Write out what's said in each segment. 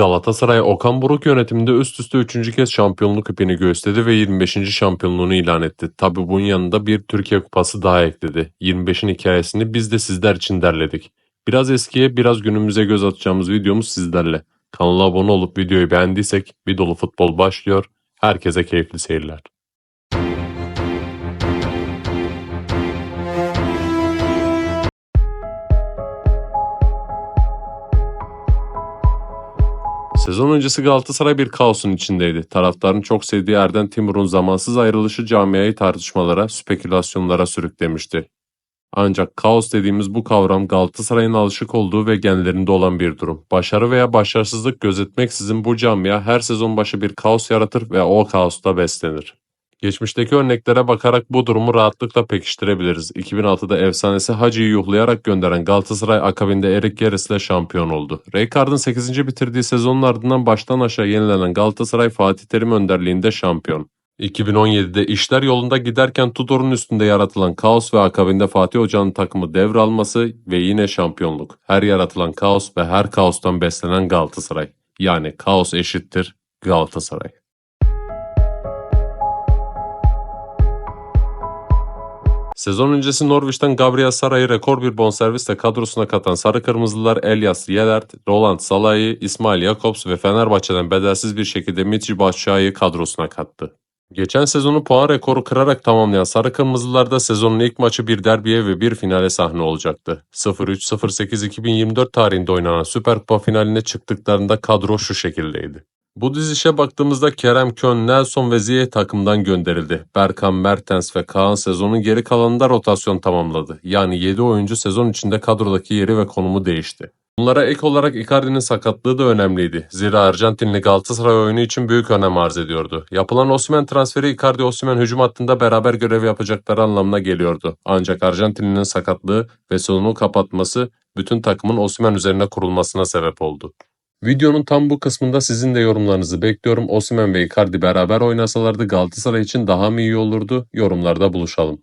Galatasaray Okan Buruk yönetiminde üst üste 3. kez şampiyonluk ipini gösterdi ve 25. şampiyonluğunu ilan etti. Tabi bunun yanında bir Türkiye Kupası daha ekledi. 25'in hikayesini biz de sizler için derledik. Biraz eskiye biraz günümüze göz atacağımız videomuz sizlerle. Kanala abone olup videoyu beğendiysek bir dolu futbol başlıyor. Herkese keyifli seyirler. Sezon öncesi Galatasaray bir kaosun içindeydi. Taraftarın çok sevdiği Erden Timur'un zamansız ayrılışı camiayı tartışmalara, spekülasyonlara sürüklemişti. Ancak kaos dediğimiz bu kavram Galatasaray'ın alışık olduğu ve genlerinde olan bir durum. Başarı veya başarısızlık gözetmeksizin bu camia her sezon başı bir kaos yaratır ve o kaosta beslenir. Geçmişteki örneklere bakarak bu durumu rahatlıkla pekiştirebiliriz. 2006'da efsanesi Hacı'yı yuhlayarak gönderen Galatasaray akabinde Erik Gerets ile şampiyon oldu. Rijkaard'ın 8. bitirdiği sezonun ardından baştan aşağı yenilenen Galatasaray Fatih Terim önderliğinde şampiyon. 2017'de işler yolunda giderken Tudor'un üstünde yaratılan kaos ve akabinde Fatih Hoca'nın takımı devralması ve yine şampiyonluk. Her yaratılan kaos ve her kaostan beslenen Galatasaray. Yani kaos eşittir Galatasaray. Sezon öncesi Norwich'ten Gabriel Saray'ı rekor bir bonservisle kadrosuna katan Sarı Kırmızılar Elias Yelert, Roland Salah'ı, İsmail Jakobs ve Fenerbahçe'den bedelsiz bir şekilde Michi Başşah'ı kadrosuna kattı. Geçen sezonu puan rekoru kırarak tamamlayan Sarı Kırmızılar'da sezonun ilk maçı bir derbiye ve bir finale sahne olacaktı. 03-08-2024 tarihinde oynanan Süper Kupa finaline çıktıklarında kadro şu şekildeydi. Bu dizişe baktığımızda Kerem Kön, Nelson ve Ziye takımdan gönderildi. Berkan, Mertens ve Kaan sezonun geri kalanında rotasyon tamamladı. Yani 7 oyuncu sezon içinde kadrodaki yeri ve konumu değişti. Bunlara ek olarak Icardi'nin sakatlığı da önemliydi. Zira Arjantinli Galatasaray oyunu için büyük önem arz ediyordu. Yapılan Osimhen transferi Icardi Osimhen hücum hattında beraber görev yapacakları anlamına geliyordu. Ancak Arjantinli'nin sakatlığı ve sezonu kapatması bütün takımın Osimhen üzerine kurulmasına sebep oldu. Videonun tam bu kısmında sizin de yorumlarınızı bekliyorum. Osimhen ve Icardi beraber oynasalardı Galatasaray için daha mı iyi olurdu? Yorumlarda buluşalım.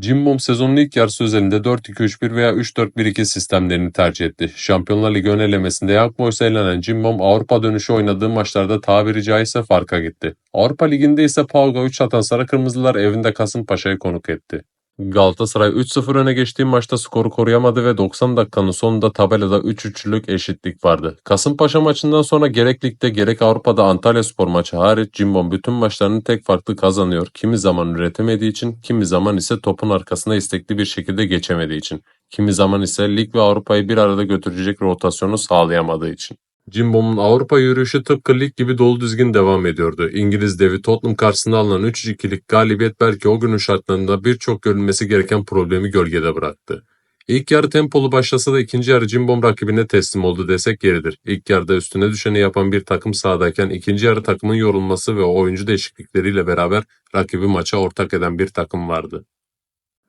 Cimbom sezonun ilk yarısı özelinde 4-2-3-1 veya 3-4-1-2 sistemlerini tercih etti. Şampiyonlar Ligi ön elemesinde Young elenen Cimbom Avrupa dönüşü oynadığı maçlarda tabiri caizse farka gitti. Avrupa Ligi'nde ise Pauga 3 atan Sarı Kırmızılar evinde Kasımpaşa'yı konuk etti. Galatasaray 3-0 öne geçtiği maçta skoru koruyamadı ve 90 dakikanın sonunda tabelada 3-3'lük eşitlik vardı. Kasımpaşa maçından sonra gerek ligde gerek Avrupa'da Antalya Spor maçı hariç Cimbom bütün maçlarını tek farklı kazanıyor. Kimi zaman üretemediği için, kimi zaman ise topun arkasına istekli bir şekilde geçemediği için. Kimi zaman ise lig ve Avrupa'yı bir arada götürecek rotasyonu sağlayamadığı için. Cimbom'un Avrupa yürüyüşü tıpkı lig gibi dolu dizgin devam ediyordu. İngiliz devi Tottenham karşısında alınan 3-2'lik galibiyet belki o günün şartlarında birçok görülmesi gereken problemi gölgede bıraktı. İlk yarı tempolu başlasa da ikinci yarı Cimbom rakibine teslim oldu desek yeridir. İlk yarıda üstüne düşeni yapan bir takım sahadayken ikinci yarı takımın yorulması ve oyuncu değişiklikleriyle beraber rakibi maça ortak eden bir takım vardı.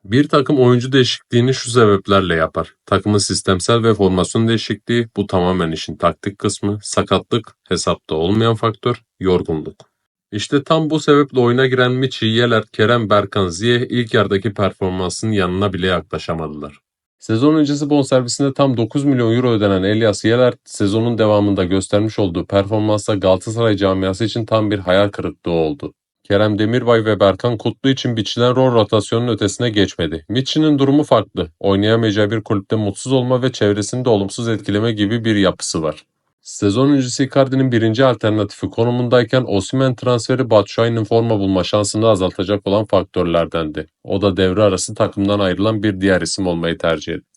Bir takım oyuncu değişikliğini şu sebeplerle yapar. Takımın sistemsel ve formasyon değişikliği bu tamamen işin taktik kısmı, sakatlık, hesapta olmayan faktör, yorgunluk. İşte tam bu sebeple oyuna giren Michi, Yelert, Kerem, Berkan, Ziyeh ilk yardaki performansının yanına bile yaklaşamadılar. Sezon öncesi bonservisinde tam 9 milyon euro ödenen Elias Yelert, sezonun devamında göstermiş olduğu performansla Galatasaray camiası için tam bir hayal kırıklığı oldu. Kerem Demirbay ve Berkan Kutlu için biçilen rol rotasyonun ötesine geçmedi. Mitch'in durumu farklı. Oynayamayacağı bir kulüpte mutsuz olma ve çevresini de olumsuz etkileme gibi bir yapısı var. Sezon öncesi Icardi'nin birinci alternatifi konumundayken Osimhen transferi Batshuayi'nin forma bulma şansını azaltacak olan faktörlerdendi. O da devre arası takımdan ayrılan bir diğer isim olmayı tercih etti.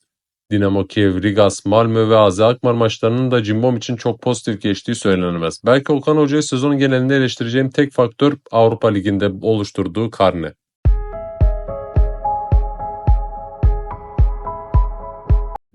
Dinamo Kiev, Rigas, Malmö ve Azi Alkmaar maçlarının da Cimbom için çok pozitif geçtiği söylenemez. Belki Okan Hoca'yı sezonun genelinde eleştireceğim tek faktör Avrupa Ligi'nde oluşturduğu karne.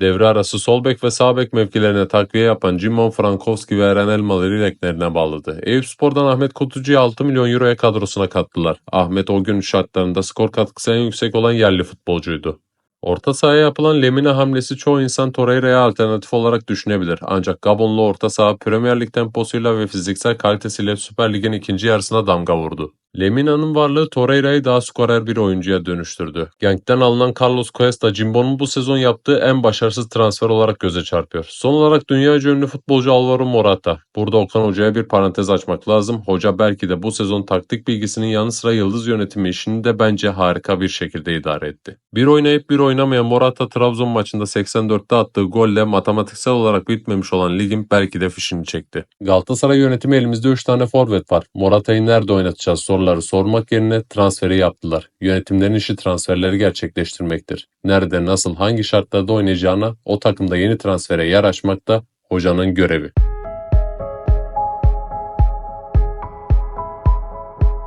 Devre arası sol bek ve sağ bek mevkilerine takviye yapan Cimbom Frankowski ve Eren Elmalı Rileklerine bağladı. Eyüpspor'dan Ahmet Kutucu'yu 6 milyon euroya kadrosuna kattılar. Ahmet o gün şartlarında skor katkısı en yüksek olan yerli futbolcuydu. Orta sahaya yapılan Lemina hamlesi çoğu insan Torreira'ya alternatif olarak düşünebilir. Ancak Gabonlu orta saha Premier Lig temposuyla ve fiziksel kalitesiyle Süper Lig'in ikinci yarısına damga vurdu. Lemina'nın varlığı Torreira'yı daha skorer bir oyuncuya dönüştürdü. Genk'ten alınan Carlos Cuesta, Jimbo'nun bu sezon yaptığı en başarısız transfer olarak göze çarpıyor. Son olarak dünya ünlü futbolcu Alvaro Morata. Burada Okan Hoca'ya bir parantez açmak lazım. Hoca belki de bu sezon taktik bilgisinin yanı sıra yıldız yönetimi işini de bence harika bir şekilde idare etti. Bir oynayıp bir oynamayan Morata Trabzon maçında 84'te attığı golle matematiksel olarak bitmemiş olan ligin belki de fişini çekti. Galatasaray yönetimi elimizde 3 tane forvet var. Morata'yı nerede oynatacağız soruları sormak yerine transferi yaptılar. Yönetimlerin işi transferleri gerçekleştirmektir. Nerede, nasıl, hangi şartlarda oynayacağına o takımda yeni transfere yer açmak da hocanın görevi.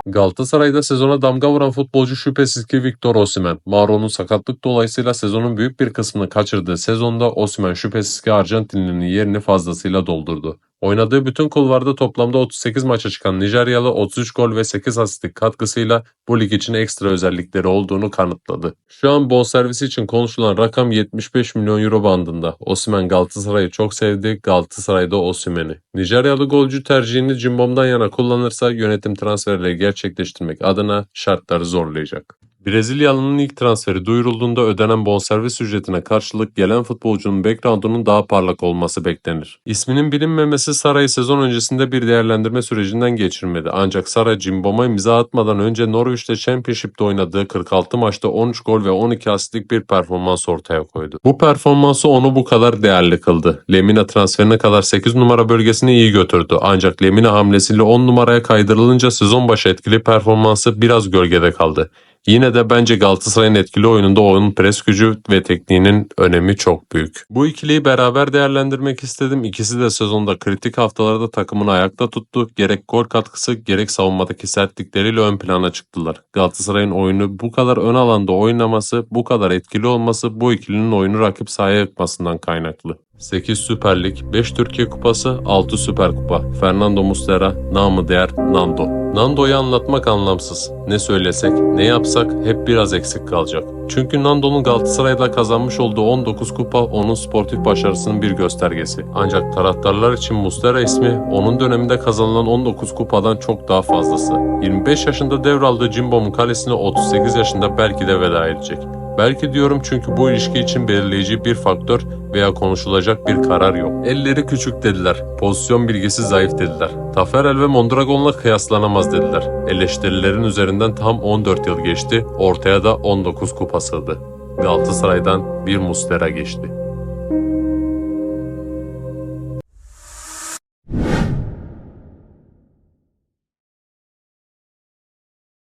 Galatasaray'da sezona damga vuran futbolcu şüphesiz ki Victor Osimhen. Maro'nun sakatlık dolayısıyla sezonun büyük bir kısmını kaçırdığı sezonda Osimhen şüphesiz ki Arjantinli'nin yerini fazlasıyla doldurdu. Oynadığı bütün kulvarda toplamda 38 maça çıkan Nijeryalı 33 gol ve 8 asistlik katkısıyla bu lig için ekstra özellikleri olduğunu kanıtladı. Şu an bonservisi için konuşulan rakam 75 milyon euro bandında. Osimhen Galatasaray'ı çok sevdi, Galatasaray da Osimhen'i. Nijeryalı golcü tercihini Cimbom'dan yana kullanırsa yönetim transferleri gerçekleştirmek adına şartları zorlayacak. Brezilyalı'nın ilk transferi duyurulduğunda ödenen bonservis ücretine karşılık gelen futbolcunun background'unun daha parlak olması beklenir. İsminin bilinmemesi Saray'ı sezon öncesinde bir değerlendirme sürecinden geçirmedi. Ancak Saray Cimbom'a imza atmadan önce Norwich'te Championship'te oynadığı 46 maçta 13 gol ve 12 asistlik bir performans ortaya koydu. Bu performansı onu bu kadar değerli kıldı. Lemina transferine kadar 8 numara bölgesini iyi götürdü. Ancak Lemina hamlesiyle 10 numaraya kaydırılınca sezon başı etkili performansı biraz gölgede kaldı. Yine de bence Galatasaray'ın etkili oyununda onun pres gücü ve tekniğinin önemi çok büyük. Bu ikiliyi beraber değerlendirmek istedim. İkisi de sezonda kritik haftalarda takımını ayakta tuttu. Gerek gol katkısı gerek savunmadaki sertlikleriyle ön plana çıktılar. Galatasaray'ın oyunu bu kadar ön alanda oynaması, bu kadar etkili olması bu ikilinin oyunu rakip sahaya yıkmasından kaynaklı. 8 Süper Lig, 5 Türkiye Kupası, 6 Süper Kupa. Fernando Muslera, namı değer Nando. Nando'yu anlatmak anlamsız. Ne söylesek, ne yapsak hep biraz eksik kalacak. Çünkü Nando'nun Galatasaray'la kazanmış olduğu 19 kupa onun sportif başarısının bir göstergesi. Ancak taraftarlar için Muslera ismi onun döneminde kazanılan 19 kupadan çok daha fazlası. 25 yaşında devraldığı Cimbom'un kalesine 38 yaşında belki de veda edecek. Belki diyorum çünkü bu ilişki için belirleyici bir faktör veya konuşulacak bir karar yok. Elleri küçük dediler, pozisyon bilgisi zayıf dediler. Taferel ve Mondragon'la kıyaslanamaz dediler. Eleştirilerin üzerinden tam 14 yıl geçti, ortaya da 19 kupa sığdı. Galatasaray'dan bir Muslera geçti.